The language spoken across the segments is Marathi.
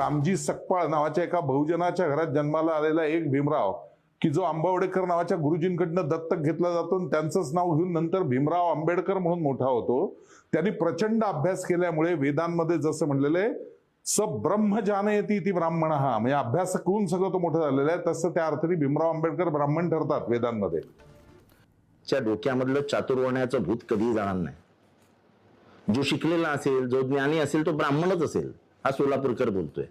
रामजी सकपाळ नावाच्या एका बहुजनाच्या घरात जन्माला आलेला एक भीमराव की जो आंबावडेकर नावाच्या गुरुजींकडनं दत्तक घेतला जातो आणि त्यांचंच नाव घेऊन नंतर भीमराव आंबेडकर म्हणून मोठा होतो. त्यांनी प्रचंड अभ्यास केल्यामुळे वेदांमध्ये जसं म्हणलेलं आहे स ब्रह्म जानयती ती ब्राह्मण. हा म्हणजे अभ्यास करून सगळं तो मोठं झालेलं आहे. तसं त्या अर्थाने भीमराव आंबेडकर ब्राह्मण ठरतात वेदांमध्ये. च्या डोक्यामधलं चातुर्वण्याचं भूत कधीही जाणार नाही. जो शिकलेला असेल जो ज्ञानी असेल तो ब्राह्मणच असेल. हा सोलापूरकर बोलतोय.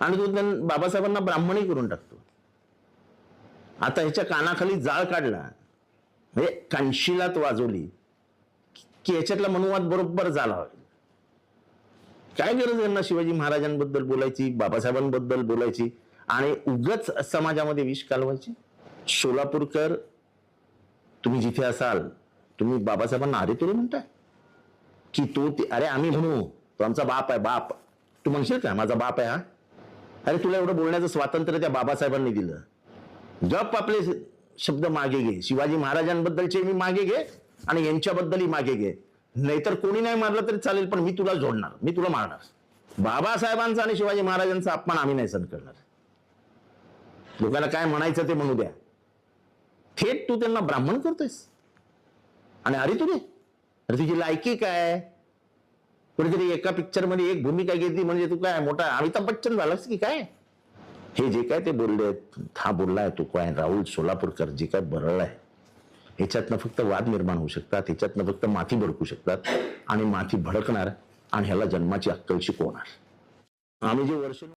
आणि तो त्यांना बाबासाहेबांना ब्राह्मणही करून टाकतो. आता ह्याच्या कानाखाली जाळ काढला. म्हणजे कानशिलात वाजवली. की याच्यातला मनुवाद बरोबर झाला. काय गरज यांना शिवाजी महाराजांबद्दल बोलायची बाबासाहेबांबद्दल बोलायची? आणि उगच समाजामध्ये विष कालवायची? सोलापूरकर तुम्ही जिथे असाल तुम्ही बाबासाहेबांना अरे तुरे म्हणताय? की तो ते- अरे आम्ही म्हणू. तो आमचा बाप आहे बाप. तू म्हणशील का? माझा बाप आहे हा? अरे तुला एवढं बोलण्याचं स्वातंत्र्य त्या बाबासाहेबांनी दिलं. जप आपले शब्द मागे घे. शिवाजी महाराजांबद्दलचे मी मागे घे आणि यांच्याबद्दलही मागे घे. नाहीतर कोणी नाही मारलं तरी चालेल पण मी तुला जोडणार. मी तुला मारणार. बाबासाहेबांचा आणि शिवाजी महाराजांचा अपमान आम्ही नाही सहन करणार. लोकांना काय म्हणायचं ते म्हणू द्या. थेट तू त्यांना ब्राह्मण करतोयस. आणि अरे तुझे अरे तुझी लायकी काय? कुठेतरी एका पिक्चरमध्ये एक भूमिका घेतली म्हणजे तू काय मोठा अमिताभ बच्चन झालास की काय? हे जे काय ते बोलले हा बोललाय तो काय राहुल सोलापूरकर जे काय बरळलाय ह्याच्यातनं फक्त वाद निर्माण होऊ शकतात ह्याच्यातनं फक्त माती भडकू शकतात आणि माती भडकणार आणि ह्याला जन्माची अक्कल शिकवणार. आम्ही जे वर्ष